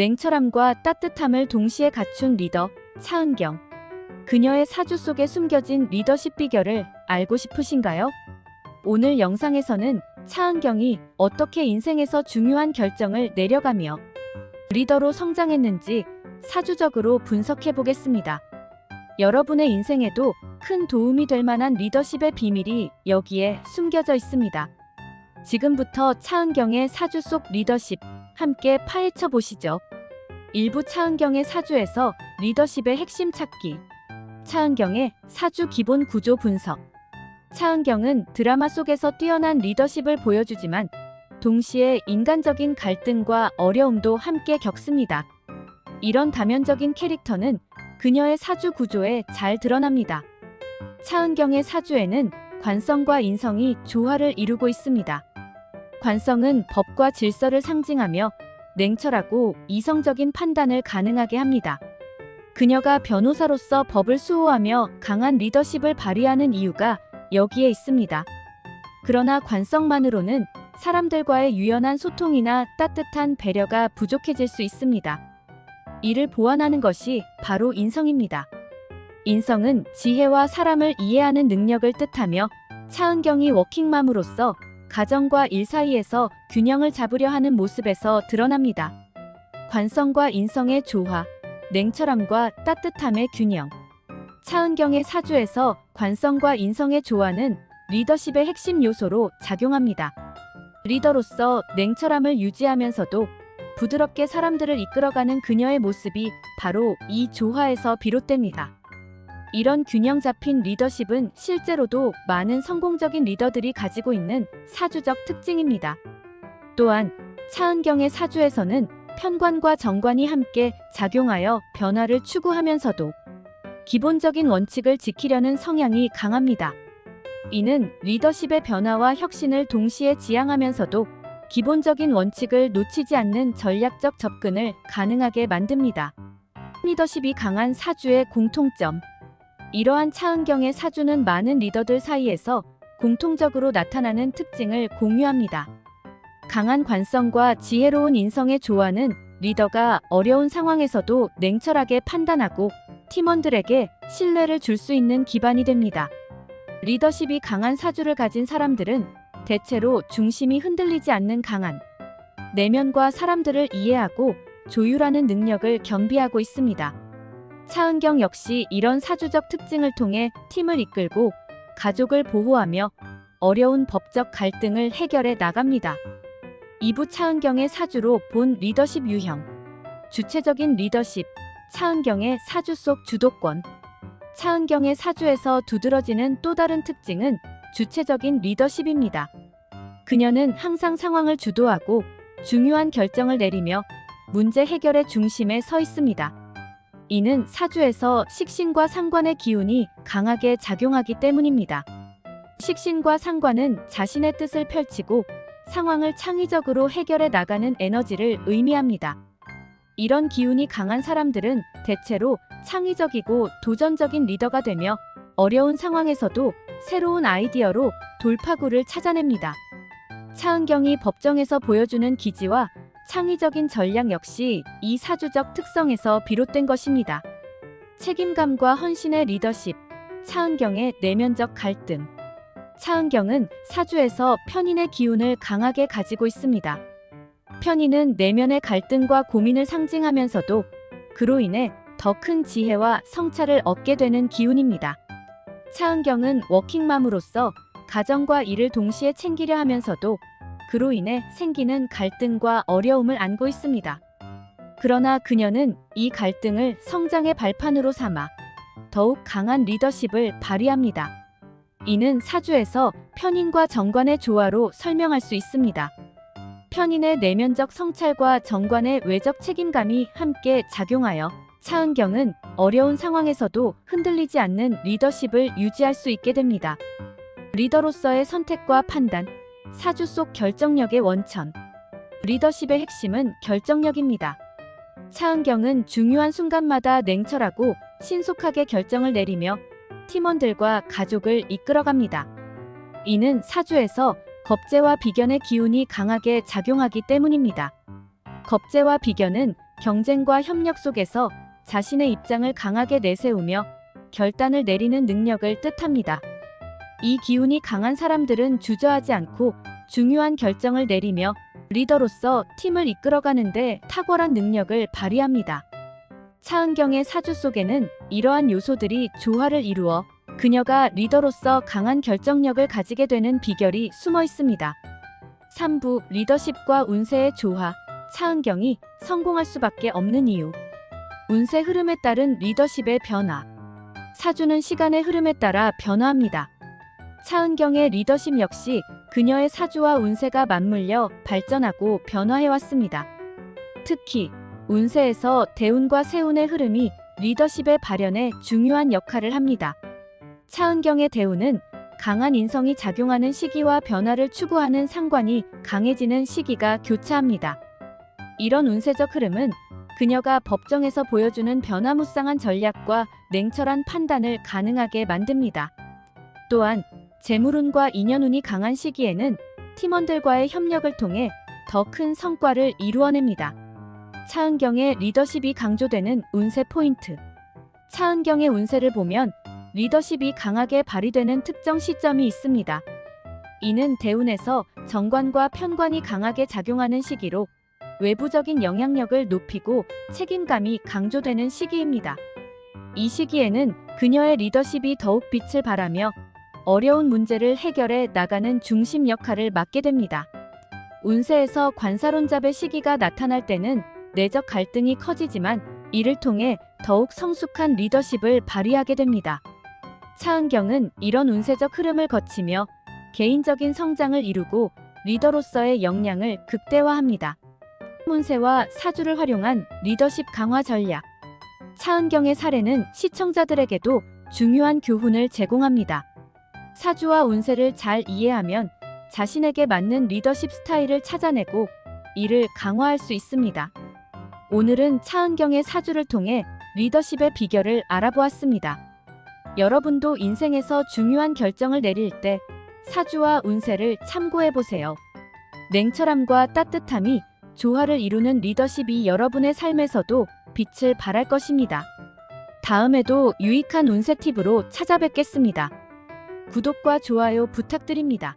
냉철함과 따뜻함을 동시에 갖춘 리더 차은경. 그녀의 사주 속에 숨겨진 리더십 비결을 알고 싶으신가요? 오늘 영상에서는 차은경이 어떻게 인생에서 중요한 결정을 내려가며 리더로 성장했는지 사주적으로 분석해 보겠습니다. 여러분의 인생에도 큰 도움이 될 만한 리더십의 비밀이 여기에 숨겨져 있습니다. 지금부터 차은경의 사주 속 리더십 함께 파헤쳐 보시죠. 일부 차은경의 사주에서 리더십의 핵심 찾기. 차은경의 사주 기본 구조 분석. 차은경은 드라마 속에서 뛰어난 리더십을 보여주지만 동시에 인간적인 갈등과 어려움도 함께 겪습니다. 이런 다면적인 캐릭터는 그녀의 사주 구조에 잘 드러납니다. 차은경의 사주에는 관성과 인성이 조화를 이루고 있습니다. 관성은 법과 질서를 상징하며 냉철하고 이성적인 판단을 가능하게 합니다. 그녀가 변호사로서 법을 수호하며 강한 리더십을 발휘하는 이유가 여기에 있습니다. 그러나 관성만으로는 사람들과의 유연한 소통이나 따뜻한 배려가 부족해질 수 있습니다. 이를 보완하는 것이 바로 인성입니다. 인성은 지혜와 사람을 이해하는 능력을 뜻하며 차은경이 워킹맘으로서 가정과 일 사이에서 균형을 잡으려 하는 모습에서 드러납니다. 관성과 인성의 조화, 냉철함과 따뜻함의 균형. 차은경의 사주에서 관성과 인성의 조화는 리더십의 핵심 요소로 작용합니다. 리더로서 냉철함을 유지하면서도 부드럽게 사람들을 이끌어가는 그녀의 모습이 바로 이 조화에서 비롯됩니다. 이런 균형 잡힌 리더십은 실제로도 많은 성공적인 리더들이 가지고 있는 사주적 특징입니다. 또한 차은경의 사주에서는 편관과 정관이 함께 작용하여 변화를 추구하면서도 기본적인 원칙을 지키려는 성향이 강합니다. 이는 리더십의 변화와 혁신을 동시에 지향하면서도 기본적인 원칙을 놓치지 않는 전략적 접근을 가능하게 만듭니다. 리더십이 강한 사주의 공통점. 이러한 차은경의 사주는 많은 리더들 사이에서 공통적으로 나타나는 특징을 공유합니다. 강한 관성과 지혜로운 인성의 조화는 리더가 어려운 상황에서도 냉철하게 판단하고 팀원들에게 신뢰를 줄 수 있는 기반이 됩니다. 리더십이 강한 사주를 가진 사람들은 대체로 중심이 흔들리지 않는 강한 내면과 사람들을 이해하고 조율하는 능력을 겸비하고 있습니다. 차은경 역시 이런 사주적 특징을 통해 팀을 이끌고 가족을 보호하며 어려운 법적 갈등을 해결해 나갑니다. 2부 차은경의 사주로 본 리더십 유형 주체적인 리더십 차은경의 사주 속 주도권 차은경의 사주에서 두드러지는 또 다른 특징은 주체적인 리더십입니다. 그녀는 항상 상황을 주도하고 중요한 결정을 내리며 문제 해결의 중심에 서 있습니다. 이는 사주에서 식신과 상관의 기운이 강하게 작용하기 때문입니다. 식신과 상관은 자신의 뜻을 펼치고 상황을 창의적으로 해결해 나가는 에너지를 의미합니다. 이런 기운이 강한 사람들은 대체로 창의적이고 도전적인 리더가 되며 어려운 상황에서도 새로운 아이디어로 돌파구를 찾아냅니다. 차은경이 법정에서 보여주는 기지와 창의적인 전략 역시 이 사주적 특성에서 비롯된 것입니다. 책임감과 헌신의 리더십, 차은경의 내면적 갈등. 차은경은 사주에서 편인의 기운을 강하게 가지고 있습니다. 편인은 내면의 갈등과 고민을 상징하면서도 그로 인해 더 큰 지혜와 성찰을 얻게 되는 기운입니다. 차은경은 워킹맘으로서 가정과 일을 동시에 챙기려 하면서도 그로 인해 생기는 갈등과 어려움을 안고 있습니다. 그러나 그녀는 이 갈등을 성장의 발판으로 삼아 더욱 강한 리더십을 발휘합니다. 이는 사주에서 편인과 정관의 조화로 설명할 수 있습니다. 편인의 내면적 성찰과 정관의 외적 책임감이 함께 작용하여 차은경은 어려운 상황에서도 흔들리지 않는 리더십을 유지할 수 있게 됩니다. 리더로서의 선택과 판단, 사주 속 결정력의 원천. 리더십의 핵심은 결정력입니다. 차은경은 중요한 순간마다 냉철하고 신속하게 결정을 내리며 팀원들과 가족을 이끌어갑니다. 이는 사주에서 겁재와 비견의 기운이 강하게 작용하기 때문입니다. 겁재와 비견은 경쟁과 협력 속에서 자신의 입장을 강하게 내세우며 결단을 내리는 능력을 뜻합니다. 이 기운이 강한 사람들은 주저하지 않고 중요한 결정을 내리며 리더로서 팀을 이끌어가는데 탁월한 능력을 발휘합니다. 차은경의 사주 속에는 이러한 요소들이 조화를 이루어 그녀가 리더로서 강한 결정력을 가지게 되는 비결이 숨어 있습니다. 3부 리더십과 운세의 조화, 차은경이 성공할 수밖에 없는 이유. 운세 흐름에 따른 리더십의 변화. 사주는 시간의 흐름에 따라 변화합니다. 차은경의 리더십 역시 그녀의 사주와 운세가 맞물려 발전하고 변화해왔습니다. 특히 운세에서 대운과 세운의 흐름이 리더십의 발현에 중요한 역할을 합니다. 차은경의 대운은 강한 인성이 작용하는 시기와 변화를 추구하는 상관이 강해지는 시기가 교차합니다. 이런 운세적 흐름은 그녀가 법정에서 보여주는 변화무쌍한 전략과 냉철한 판단을 가능하게 만듭니다. 또한 재물운과 인연운이 강한 시기에는 팀원들과의 협력을 통해 더 큰 성과를 이루어냅니다. 차은경의 리더십이 강조되는 운세 포인트. 차은경의 운세를 보면 리더십이 강하게 발휘되는 특정 시점이 있습니다. 이는 대운에서 정관과 편관이 강하게 작용하는 시기로 외부적인 영향력을 높이고 책임감이 강조되는 시기입니다. 이 시기에는 그녀의 리더십이 더욱 빛을 발하며 어려운 문제를 해결해 나가는 중심 역할을 맡게 됩니다. 운세에서 관사론잡의 시기가 나타날 때는 내적 갈등이 커지지만 이를 통해 더욱 성숙한 리더십을 발휘하게 됩니다. 차은경은 이런 운세적 흐름을 거치며 개인적인 성장을 이루고 리더로서의 역량을 극대화합니다. 운세와 사주를 활용한 리더십 강화 전략. 차은경의 사례는 시청자들에게도 중요한 교훈을 제공합니다. 사주와 운세를 잘 이해하면 자신에게 맞는 리더십 스타일을 찾아내고 이를 강화할 수 있습니다. 오늘은 차은경의 사주를 통해 리더십의 비결을 알아보았습니다. 여러분도 인생에서 중요한 결정을 내릴 때 사주와 운세를 참고해 보세요. 냉철함과 따뜻함이 조화를 이루는 리더십이 여러분의 삶에서도 빛을 발할 것입니다. 다음에도 유익한 운세 팁으로 찾아뵙겠습니다. 구독과 좋아요 부탁드립니다.